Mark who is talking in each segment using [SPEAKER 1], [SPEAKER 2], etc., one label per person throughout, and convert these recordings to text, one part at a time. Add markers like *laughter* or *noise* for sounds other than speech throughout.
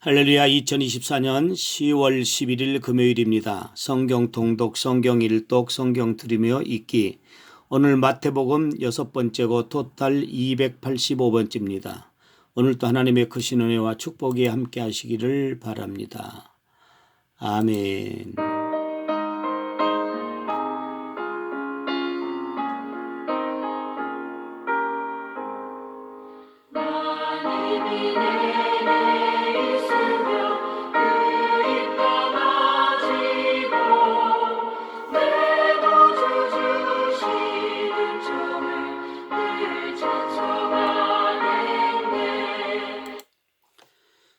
[SPEAKER 1] 할렐루야 2024년 10월 11일 금요일입니다. 성경 통독, 성경 일독, 성경 들으며 읽기. 오늘 마태복음 여섯 번째 고 토탈 285번째입니다. 오늘도 하나님의 크신 은혜와 축복이 함께 하시기를 바랍니다. 아멘.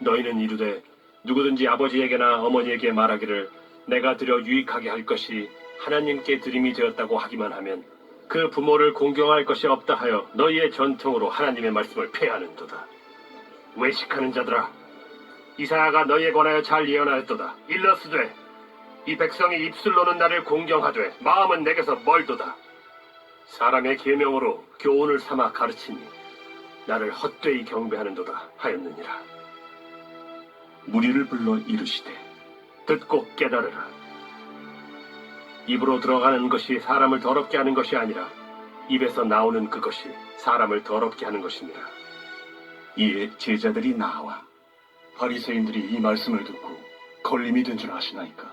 [SPEAKER 2] 너희는 이르되 누구든지 아버지에게나 어머니에게 말하기를 내가 드려 유익하게 할 것이 하나님께 드림이 되었다고 하기만 하면 그 부모를 공경할 것이 없다 하여 너희의 전통으로 하나님의 말씀을 폐하는도다. 외식하는 자들아 이사야가 너희에 관하여 잘 예언하였도다. 일러스되 이 백성이 입술로는 나를 공경하되 마음은 내게서 멀도다. 사람의 계명으로 교훈을 삼아 가르치니 나를 헛되이 경배하는도다 하였느니라.
[SPEAKER 3] 무리를 불러 이르시되
[SPEAKER 2] 듣고 깨달으라. 입으로 들어가는 것이 사람을 더럽게 하는 것이 아니라 입에서 나오는 그것이 사람을 더럽게 하는 것이니라.
[SPEAKER 3] 이에 제자들이 나와
[SPEAKER 2] 바리새인들이 이 말씀을 듣고 걸림이 된 줄 아시나이까?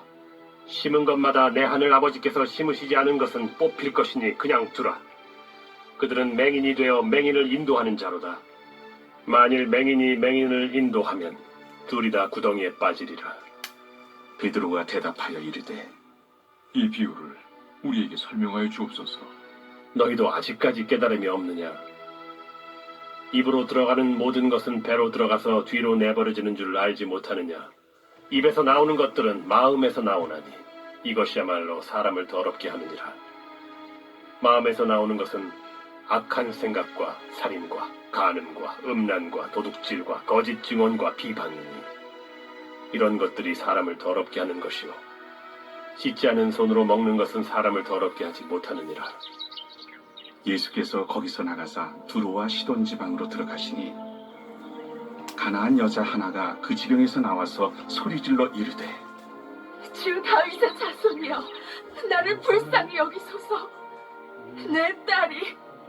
[SPEAKER 2] 심은 것마다 내 하늘 아버지께서 심으시지 않은 것은 뽑힐 것이니 그냥 두라. 그들은 맹인이 되어 맹인을 인도하는 자로다. 만일 맹인이 맹인을 인도하면 둘이 다 구덩이에 빠지리라.
[SPEAKER 3] 베드로가 대답하여 이르되
[SPEAKER 4] 이 비유를 우리에게 설명하여 주옵소서.
[SPEAKER 2] 너희도 아직까지 깨달음이 없느냐? 입으로 들어가는 모든 것은 배로 들어가서 뒤로 내버려지는 줄 알지 못하느냐? 입에서 나오는 것들은 마음에서 나오나니 이것이야말로 사람을 더럽게 하느니라. 마음에서 나오는 것은 악한 생각과 살인과 간음과 음란과 도둑질과 거짓 증언과 비방이니 이런 것들이 사람을 더럽게 하는 것이요 씻지 않은 손으로 먹는 것은 사람을 더럽게 하지 못하느니라.
[SPEAKER 3] 예수께서 거기서 나가사 두로와 시돈 지방으로 들어가시니 가나안 여자 하나가 그 지경에서 나와서 소리질러 이르되
[SPEAKER 5] 주 다윗의 자손이여 나를 불쌍히 여기소서 내 딸이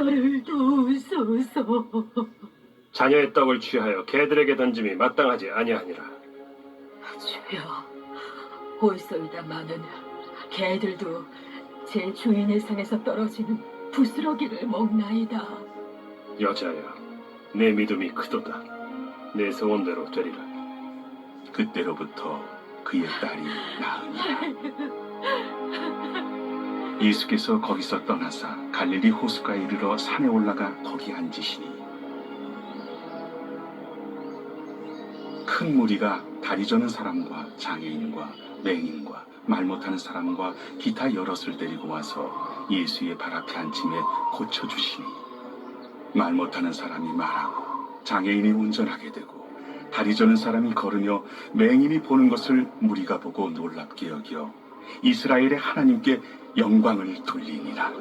[SPEAKER 5] 저를 도우소서.
[SPEAKER 2] 자녀의 떡을 취하여 개들에게 던짐이 마땅하지 아니하니라.
[SPEAKER 5] 주여, 올소이다마는 개들도 제 주인의 상에서 떨어지는 부스러기를 먹나이다.
[SPEAKER 2] 여자여, 내 믿음이 크도다. 내 소원대로 되리라.
[SPEAKER 3] 그때로부터 그의 딸이 나으니라. *laughs* 예수께서 거기서 떠나사 갈릴리 호수가에 이르러 산에 올라가 거기 앉으시니 큰 무리가 다리 저는 사람과 장애인과 맹인과 말 못하는 사람과 기타 여럿을 데리고 와서 예수의 발 앞에 앉힘에 고쳐주시니 말 못하는 사람이 말하고 장애인이 운전하게 되고 다리 저는 사람이 걸으며 맹인이 보는 것을 무리가 보고 놀랍게 여겨 이스라엘의 하나님께 영광을 돌리니라.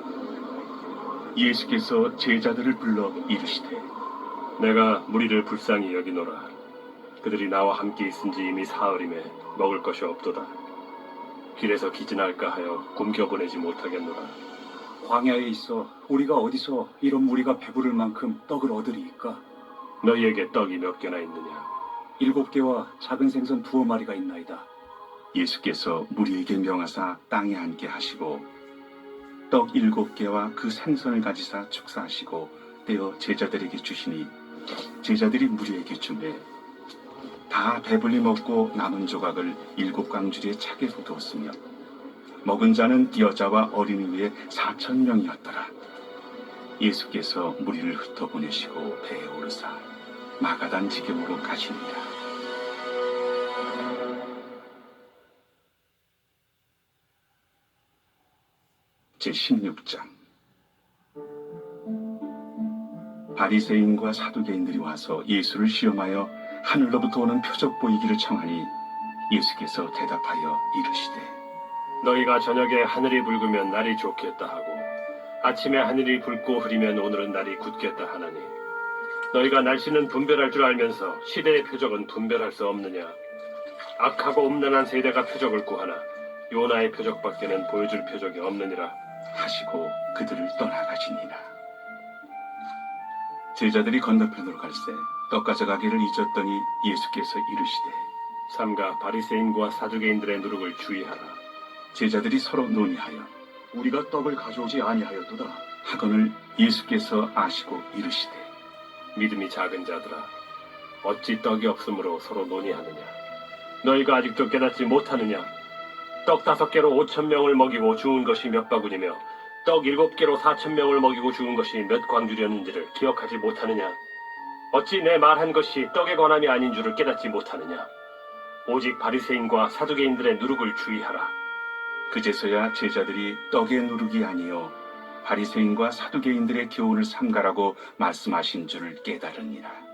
[SPEAKER 3] 예수께서 제자들을 불러 이르시되
[SPEAKER 2] 내가 무리를 불쌍히 여기노라. 그들이 나와 함께 있은지 이미 사흘임에 먹을 것이 없도다. 길에서 기진할까 하여 굶겨 보내지 못하겠노라.
[SPEAKER 4] 광야에 있어 우리가 어디서 이런 무리가 배부를 만큼 떡을 얻으리이까?
[SPEAKER 2] 너희에게 떡이 몇 개나 있느냐?
[SPEAKER 4] 일곱 개와 작은 생선 두어 마리가 있나이다.
[SPEAKER 3] 예수께서 무리에게 명하사 땅에 앉게 하시고 떡 일곱 개와 그 생선을 가지사 축사하시고 떼어 제자들에게 주시니 제자들이 무리에게 주매 다 배불리 먹고 남은 조각을 일곱 강줄에 차게 쏟았으며 먹은 자는 여자와 어린이 외에 사천 명이었더라. 예수께서 무리를 흩어보내시고 배에 오르사 마가단 지경으로 가시니라. 제16장. 바리새인과 사두개인들이 와서 예수를 시험하여 하늘로부터 오는 표적 보이기를 청하니 예수께서 대답하여 이르시되
[SPEAKER 2] 너희가 저녁에 하늘이 붉으면 날이 좋겠다 하고 아침에 하늘이 붉고 흐리면 오늘은 날이 굳겠다 하나니 너희가 날씨는 분별할 줄 알면서 시대의 표적은 분별할 수 없느냐? 악하고 음란한 세대가 표적을 구하나 요나의 표적밖에는 보여줄 표적이 없느니라
[SPEAKER 3] 하시고 그들을 떠나가시니라. 제자들이 건너편으로 갈새 떡 가져가기를 잊었더니 예수께서 이르시되
[SPEAKER 2] 삼가 바리새인과 사두개인들의 누룩을 주의하라.
[SPEAKER 3] 제자들이 서로 논의하여
[SPEAKER 4] 우리가 떡을 가져오지 아니하였도다.
[SPEAKER 3] 하거늘 예수께서 아시고 이르시되
[SPEAKER 2] 믿음이 작은 자들아 어찌 떡이 없으므로 서로 논의하느냐? 너희가 아직도 깨닫지 못하느냐 떡 다섯 개로 오천 명을 먹이고 죽은 것이 몇 바구니며 떡 일곱 개로 사천 명을 먹이고 죽은 것이 몇 광주렸는지를 기억하지 못하느냐? 어찌 내 말한 것이 떡의 권함이 아닌 줄을 깨닫지 못하느냐? 오직 바리새인과 사두개인들의 누룩을 주의하라.
[SPEAKER 3] 그제서야 제자들이 떡의 누룩이 아니요 바리새인과 사두개인들의 교훈을 삼가라고 말씀하신 줄을 깨달으니라.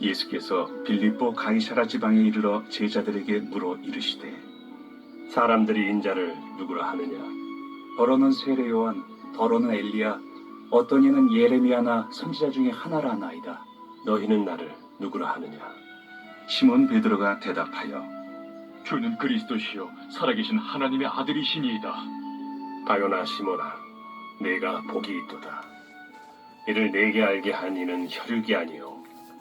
[SPEAKER 3] 예수께서 빌립보 가이사라 지방에 이르러 제자들에게 물어 이르시되
[SPEAKER 2] 사람들이 인자를 누구라 하느냐
[SPEAKER 4] 더러는 세례 요한, 더러는 엘리야, 어떤 이는 예레미야나 선지자 중에 하나라 나이다.
[SPEAKER 2] 너희는 나를 누구라 하느냐
[SPEAKER 3] 시몬 베드로가 대답하여
[SPEAKER 6] 주는 그리스도시요 살아계신 하나님의 아들이시니이다.
[SPEAKER 2] 바요나 시모나 내가 복이 있도다 이를 내게 알게 한 이는 혈육이 아니요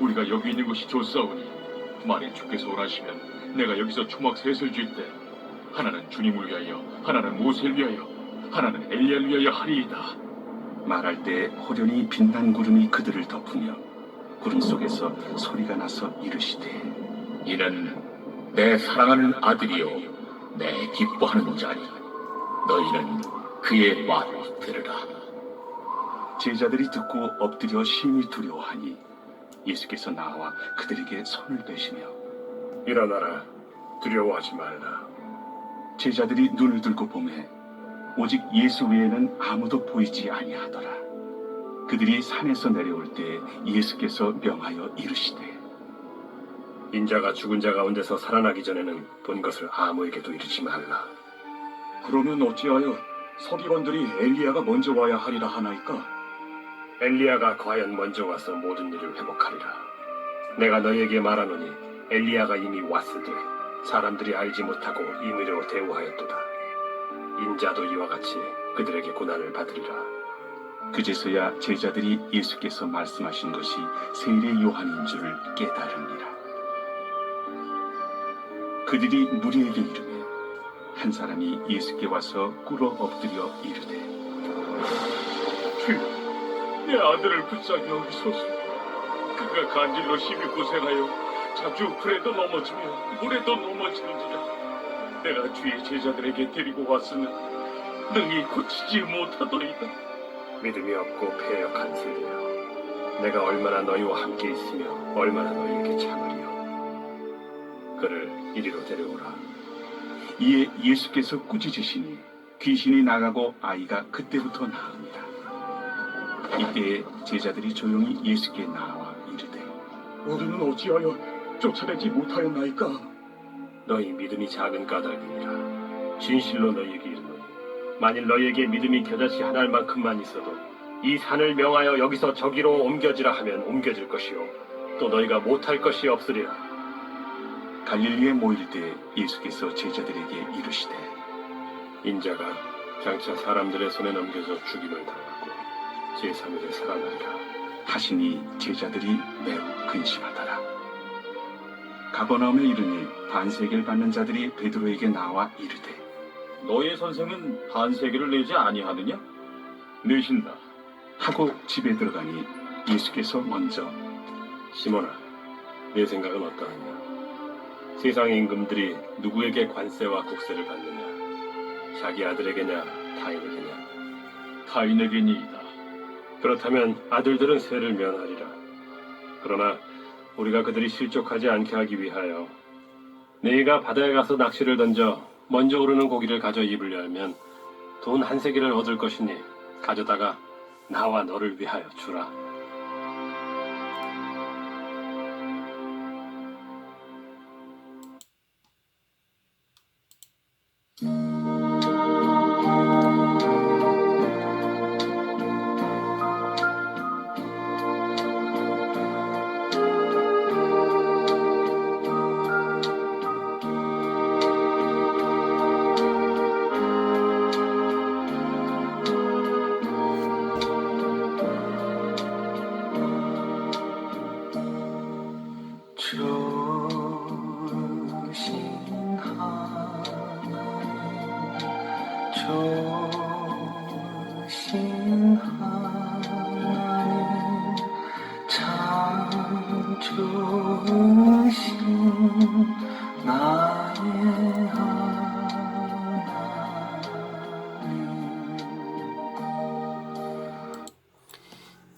[SPEAKER 6] 우리가 여기 있는 것이 좋사오니 만일 주께서 원하시면 내가 여기서 초막 셋을 쥘때 하나는 주님을 위하여, 하나는 모세를 위하여, 하나는 엘리야를 위하여 하리이다.
[SPEAKER 3] 말할 때 호련히 빛난 구름이 그들을 덮으며 구름 속에서 소리가 나서 이르시되
[SPEAKER 7] 이는 내 사랑하는 아들이요 내 기뻐하는 자니 너희는 그의 말을 들으라
[SPEAKER 3] 제자들이 듣고 엎드려 심히 두려워하니 예수께서 나와 그들에게 손을 대시며
[SPEAKER 2] 일어나라. 두려워하지 말라.
[SPEAKER 3] 제자들이 눈을 들고 보매 오직 예수 외에는 아무도 보이지 아니하더라. 그들이 산에서 내려올 때 예수께서 명하여 이르시되
[SPEAKER 2] 인자가 죽은 자 가운데서 살아나기 전에는 본 것을 아무에게도 이르지 말라.
[SPEAKER 6] 그러면 어찌하여 서기관들이 엘리야가 먼저 와야 하리라 하나이까?
[SPEAKER 2] 엘리야가 과연 먼저 와서 모든 일을 회복하리라. 내가 너희에게 말하노니 엘리야가 이미 왔으되 사람들이 알지 못하고 임의로 대우하였도다. 인자도 이와 같이 그들에게 고난을 받으리라.
[SPEAKER 3] 그제서야 제자들이 예수께서 말씀하신 것이 세례 요한인 줄을 깨달으니라. 그들이 무리에게 이르매 한 사람이 예수께 와서 꿇어 엎드려 이르되
[SPEAKER 6] 주여, 내 아들을 불쌍히 여기소서. 그가 간질로 심히 고생하여 자주 불에도 넘어지며 물에도 넘어지는지라. 내가 주의 제자들에게 데리고 왔으면 능히 고치지 못하더이다.
[SPEAKER 2] 믿음이 없고 패역한 세대여. 내가 얼마나 너희와 함께 있으며 얼마나 너희에게 참으리요. 그를 이리로 데려오라.
[SPEAKER 3] 이에 예수께서 꾸짖으시니 귀신이 나가고 아이가 그때부터 나옵니다. 이때에 제자들이 조용히 예수께 나와 이르되
[SPEAKER 6] 우리는 어찌하여 쫓아내지 못하였나이까?
[SPEAKER 2] 너희 믿음이 작은 까닭이니라. 진실로 너희에게 이르노니 만일 너희에게 믿음이 겨자씨 한 알만큼만 있어도 이 산을 명하여 여기서 저기로 옮겨지라 하면 옮겨질 것이요 또 너희가 못할 것이 없으리라.
[SPEAKER 3] 갈릴리에 모일 때 예수께서 제자들에게 이르시되
[SPEAKER 2] 인자가 장차 사람들의 손에 넘겨져 죽임을 당하 고 제3일에 살아나리라.
[SPEAKER 3] 하시니 제자들이 매우 근심하더라. 가버나움에 이르니 반세계를 받는 자들이 베드로에게 나와 이르되
[SPEAKER 6] 너의 선생은 반세기를 내지 아니하느냐? 내신다.
[SPEAKER 3] 하고 집에 들어가니 예수께서 먼저
[SPEAKER 2] 시몬아, 내 생각은 어떠하냐? 세상의 임금들이 누구에게 관세와 국세를 받느냐? 자기 아들에게냐, 타인에게냐?
[SPEAKER 6] 타인에게니이다.
[SPEAKER 2] 그렇다면 아들들은 세를 면하리라. 그러나 우리가 그들이 실족하지 않게 하기 위하여 네가 바다에 가서 낚시를 던져 먼저 오르는 고기를 가져 입으려 하면 돈 한 세기를 얻을 것이니 가져다가 나와 너를 위하여 주라.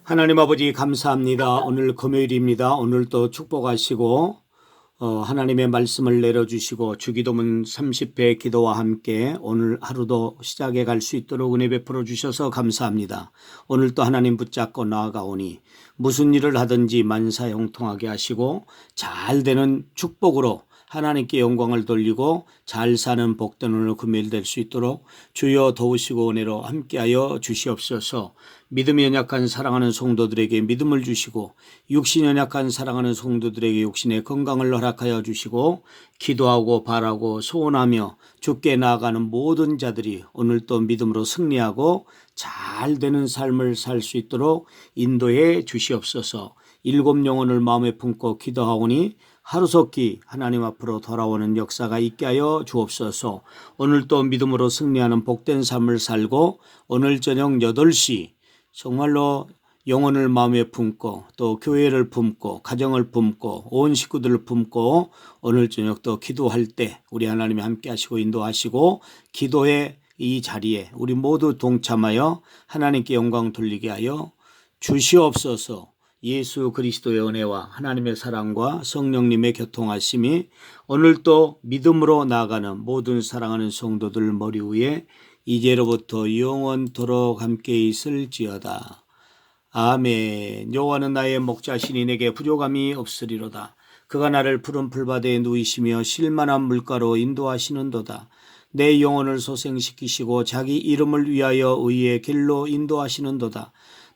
[SPEAKER 1] 하나님 아버지 감사합니다. 오늘 금요일입니다. 오늘 또 축복하시고 어, 하나님의 말씀을 내려주시고 주기도문 30회 기도와 함께 오늘 하루도 시작해 갈 수 있도록 은혜 베풀어 주셔서 감사합니다. 오늘 또 하나님 붙잡고 나아가오니 무슨 일을 하든지 만사형통하게 하시고 잘 되는 축복으로 하나님께 영광을 돌리고 잘 사는 복된 오늘 금요일 될 수 있도록 주여 도우시고 은혜로 함께하여 주시옵소서. 믿음이 연약한 사랑하는 성도들에게 믿음을 주시고 육신 연약한 사랑하는 성도들에게 육신의 건강을 허락하여 주시고 기도하고 바라고 소원하며 죽게 나아가는 모든 자들이 오늘 또 믿음으로 승리하고 잘 되는 삶을 살 수 있도록 인도해 주시옵소서. 일곱 영혼을 마음에 품고 기도하오니 하루속히 하나님 앞으로 돌아오는 역사가 있게 하여 주옵소서. 오늘 또 믿음으로 승리하는 복된 삶을 살고 오늘 저녁 8시 정말로 영혼을 마음에 품고 또 교회를 품고 가정을 품고 온 식구들을 품고 오늘 저녁 또 기도할 때 우리 하나님이 함께 하시고 인도하시고 기도의 이 자리에 우리 모두 동참하여 하나님께 영광 돌리게 하여 주시옵소서. 예수 그리스도의 은혜와 하나님의 사랑과 성령님의 교통하심이 오늘 또 믿음으로 나아가는 모든 사랑하는 성도들 머리 위에 이제로부터 영원토록 함께 있을지어다. 아멘. 여호와는 나의 목자시니 내게 부족함이 없으리로다. 그가 나를 푸른 풀밭에 누이시며 실만한 물가로 인도하시는도다. 내 영혼을 소생시키시고 자기 이름을 위하여 의의 길로 인도하시는도다.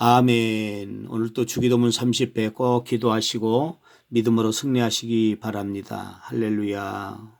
[SPEAKER 1] 아멘. 오늘 또 주기도문 30회 꼭 기도하시고 믿음으로 승리하시기 바랍니다. 할렐루야.